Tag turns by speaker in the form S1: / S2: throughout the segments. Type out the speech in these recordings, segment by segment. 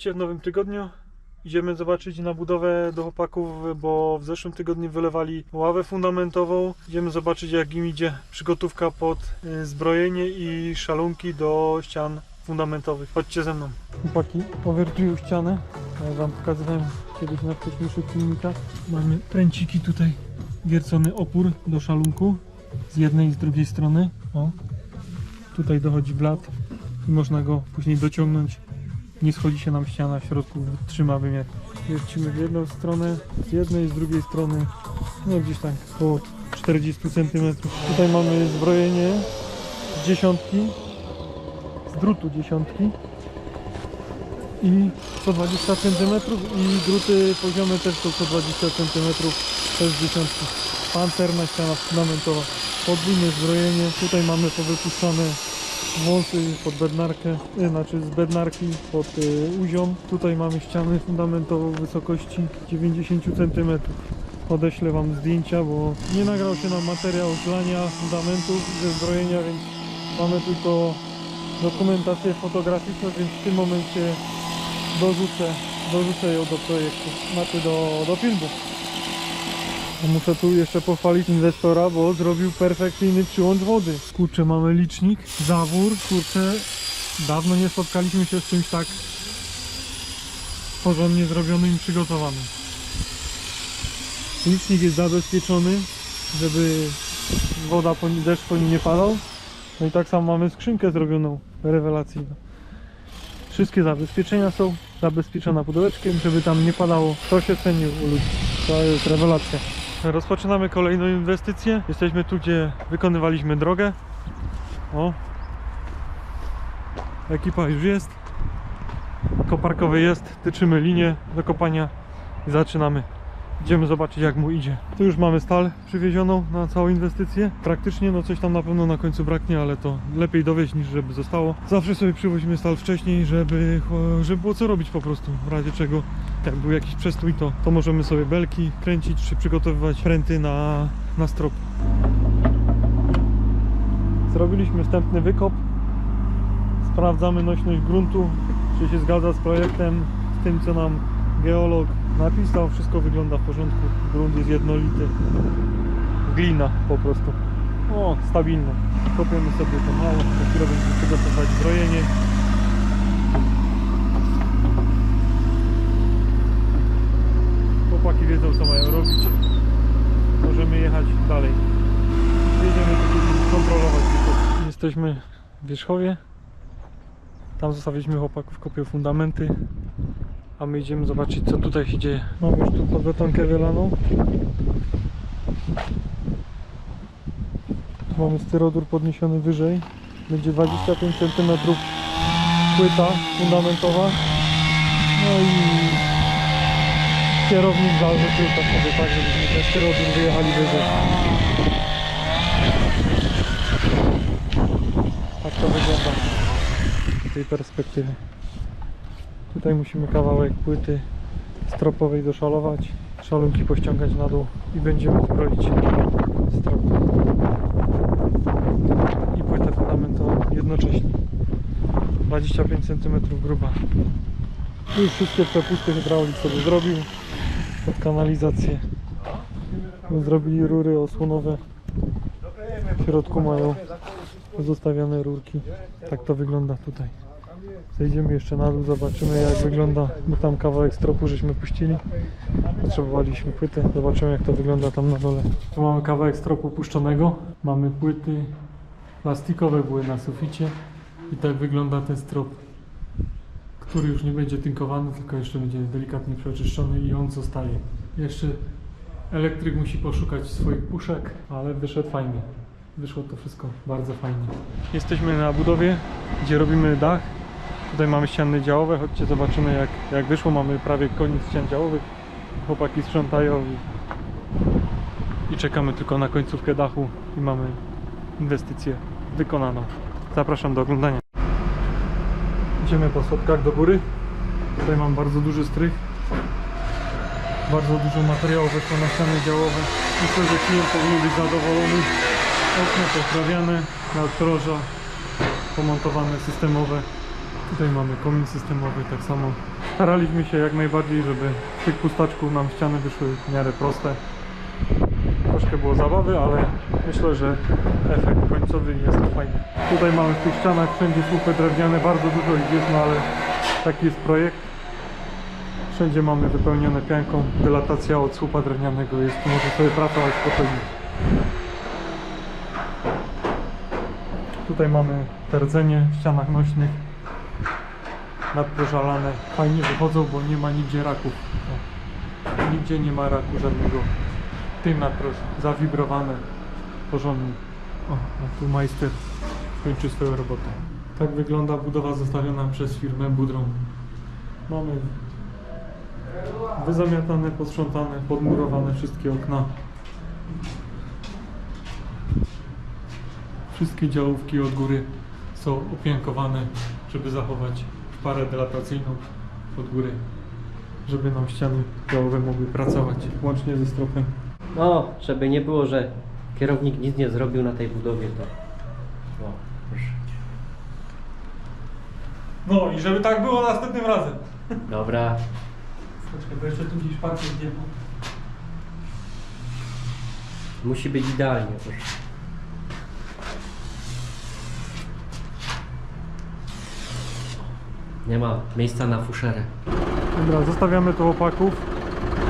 S1: W nowym tygodniu. Idziemy zobaczyć na budowę do chłopaków, bo w zeszłym tygodniu wylewali ławę fundamentową. Idziemy zobaczyć jak im idzie przygotówka pod y, zbrojenie i szalunki do ścian fundamentowych. Chodźcie ze mną. Chłopaki powiertują ścianę. Ja wam pokazywałem kiedyś na wcześniejszych filmikach. Mamy pręciki tutaj, wiercony opór do szalunku z jednej i z drugiej strony. O, tutaj dochodzi blat i można go później dociągnąć. Nie schodzi się nam ściana w środku, trzyma wymiar. Wiercimy w jedną stronę, z jednej z drugiej strony, no gdzieś tak około 40 cm. Tutaj mamy zbrojenie z dziesiątki, z drutu dziesiątki i 120 cm i druty poziome też są 120 cm też dziesiątki. Pancerna ściana fundamentowa, podwójne zbrojenie, tutaj mamy powypuszczane wąsy pod bednarkę, y, znaczy z bednarki pod y, uziom. Tutaj mamy ścianę fundamentową wysokości 90 cm. Odeślę Wam zdjęcia, bo nie nagrał się nam materiał zlania fundamentów ze zbrojenia, więc mamy tylko dokumentację fotograficzną, więc w tym momencie dorzucę, dorzucę ją do projektu, znaczy do, do filmu. Muszę tu jeszcze pochwalić inwestora, bo zrobił perfekcyjny przyłącz wody. Kurczę, mamy licznik, zawór, kurczę, dawno nie spotkaliśmy się z czymś tak porządnie zrobionym i przygotowanym. Licznik jest zabezpieczony, żeby woda, po, deszcz po nim nie padał. No i tak samo mamy skrzynkę zrobioną, rewelacyjną. Wszystkie zabezpieczenia są zabezpieczone pudełeczkiem, żeby tam nie padało. To się ceni u ludzi. To jest rewelacja. Rozpoczynamy kolejną inwestycję. Jesteśmy tu, gdzie wykonywaliśmy drogę. O. Ekipa już jest. Koparkowy jest. Tyczymy linię do kopania i zaczynamy. Idziemy zobaczyć jak mu idzie. Tu już mamy stal przywiezioną na całą inwestycję. Praktycznie no coś tam na pewno na końcu braknie, ale to lepiej dowieźć niż żeby zostało. Zawsze sobie przywozimy stal wcześniej, żeby, żeby było co robić po prostu. W razie czego jak był jakiś przestój to, to możemy sobie belki kręcić czy przygotowywać pręty na, na strop. Zrobiliśmy wstępny wykop. Sprawdzamy nośność gruntu, czy się zgadza z projektem, z tym co nam geolog napisał. Wszystko wygląda w porządku. Grunt jest jednolity. Glina po prostu. O, stabilne. Kopiemy sobie to mało. Dopiero będziemy przygotować zbrojenie. Chłopaki wiedzą co mają robić. Możemy jechać dalej. Jedziemy tu kontrolować. Jesteśmy w Wierzchowie. Tam zostawiliśmy chłopaków, kopią fundamenty. A my idziemy zobaczyć co tutaj się dzieje. Mam już tu podbetonkę wylaną. Tu mamy styrodur podniesiony wyżej. Będzie 25 cm płyta fundamentowa. No i kierownik zarzucił to sobie tak, żebyśmy ten styrodur wyjechali wyżej. Tak to wygląda z tej perspektywy. Tutaj musimy kawałek płyty stropowej doszalować, szalunki pościągać na dół i będziemy zbroić strop i płytę fundamentową jednocześnie. 25 cm gruba. Już wszystkie przepusty hydraulik sobie zrobił pod kanalizację. Zrobili rury osłonowe. W środku mają pozostawione rurki. Tak to wygląda tutaj. Zejdziemy jeszcze na dół, zobaczymy jak wygląda, bo tam kawałek stropu żeśmy puścili. Potrzebowaliśmy płytę, zobaczymy jak to wygląda tam na dole. Tu mamy kawałek stropu puszczonego, mamy płyty plastikowe były na suficie i tak wygląda ten strop, który już nie będzie tynkowany, tylko jeszcze będzie delikatnie przeczyszczony i on zostaje. Jeszcze elektryk musi poszukać swoich puszek, ale wyszedł fajnie. Wyszło to wszystko bardzo fajnie. Jesteśmy na budowie, gdzie robimy dach. Tutaj mamy ściany działowe, chodźcie zobaczymy jak, jak wyszło. Mamy prawie koniec ścian działowych. Chłopaki sprzątają i, i czekamy tylko na końcówkę dachu i mamy inwestycję wykonaną. Zapraszam do oglądania. Idziemy po schodkach do góry. Tutaj mam bardzo duży strych. Bardzo dużo materiału weszło na ściany działowe. Myślę, że klient powinien być zadowolony. Okna poprawiane, nadroża pomontowane systemowe. Tutaj mamy komin systemowy, tak samo Staraliśmy się jak najbardziej, żeby z tych pustaczków nam ściany wyszły w miarę proste. Troszkę było zabawy, ale myślę, że efekt końcowy jest fajny. Tutaj mamy w tych ścianach wszędzie słupy drewniane, bardzo dużo ich jest, no ale taki jest projekt. Wszędzie mamy wypełnione pianką, dylatacja od słupa drewnianego jest, może sobie pracować spokojnie. Tutaj mamy te rdzenie w ścianach nośnych nadpożalane. Fajnie wychodzą, bo nie ma nigdzie raków. Nigdzie nie ma raku żadnego. Tym nadproż zawibrowane porządnie. O, a tu majster kończy swoją robotę. Tak wygląda budowa zostawiona przez firmę Budrą. Mamy wyzamiatane, posprzątane, podmurowane wszystkie okna. Wszystkie działówki od góry są opiękowane, żeby zachować parę dylatacyjną od góry, żeby nam ściany działowe mogły pracować, łącznie ze stropem.
S2: No, żeby nie było, że kierownik nic nie zrobił na tej budowie, to... O, proszę.
S1: No i żeby tak było następnym razem.
S2: Dobra.
S1: Poczekaj, bo jeszcze tu gdzieś nie ma.
S2: Musi być idealnie, proszę. Nie ma miejsca na fuszerę.
S1: Dobra, zostawiamy tu chłopaków.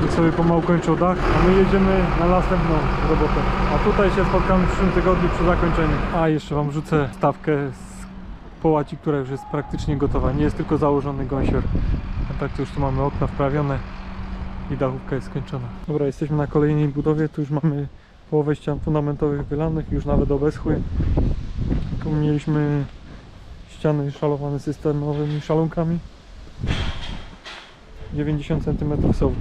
S1: Niech sobie pomału kończą dach, a my jedziemy na następną robotę. A tutaj się spotkamy w przyszłym tygodniu przy zakończeniu. A jeszcze Wam rzucę stawkę z połaci, która już jest praktycznie gotowa. Nie jest tylko założony gąsior. A tak to już tu mamy okna wprawione i dachówka jest skończona. Dobra, jesteśmy na kolejnej budowie. Tu już mamy połowę ścian fundamentowych wylanych, już nawet obeschły. Tu mieliśmy ściany szalowane systemowymi szalonkami. 90 cm są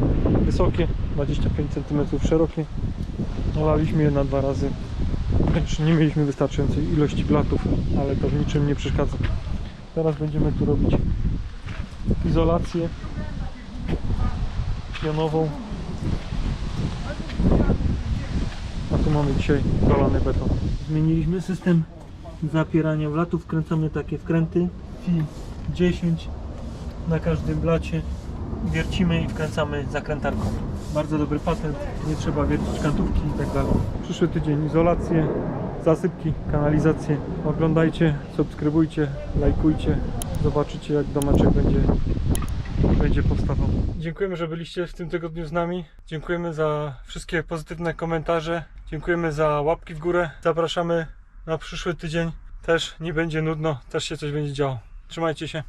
S1: wysokie, 25 cm szerokie. Nalaliśmy je na dwa razy. Nie mieliśmy wystarczającej ilości blatów, ale to w niczym nie przeszkadza. Teraz będziemy tu robić izolację pionową. A tu mamy dzisiaj dolany beton.
S3: Zmieniliśmy system zapierania wlatów, wkręcamy takie wkręty FI 10 na każdym blacie. Wiercimy i wkręcamy zakrętarką. Bardzo dobry patent, nie trzeba wiercić kantówki i tak dalej.
S1: Przyszły tydzień izolację, zasypki, kanalizację. Oglądajcie, subskrybujcie, lajkujcie. Zobaczycie jak domeczek będzie, będzie powstawał. Dziękujemy, że byliście w tym tygodniu z nami. Dziękujemy za wszystkie pozytywne komentarze. Dziękujemy za łapki w górę. Zapraszamy na przyszły tydzień. Też nie będzie nudno, też się coś będzie działo. Trzymajcie się.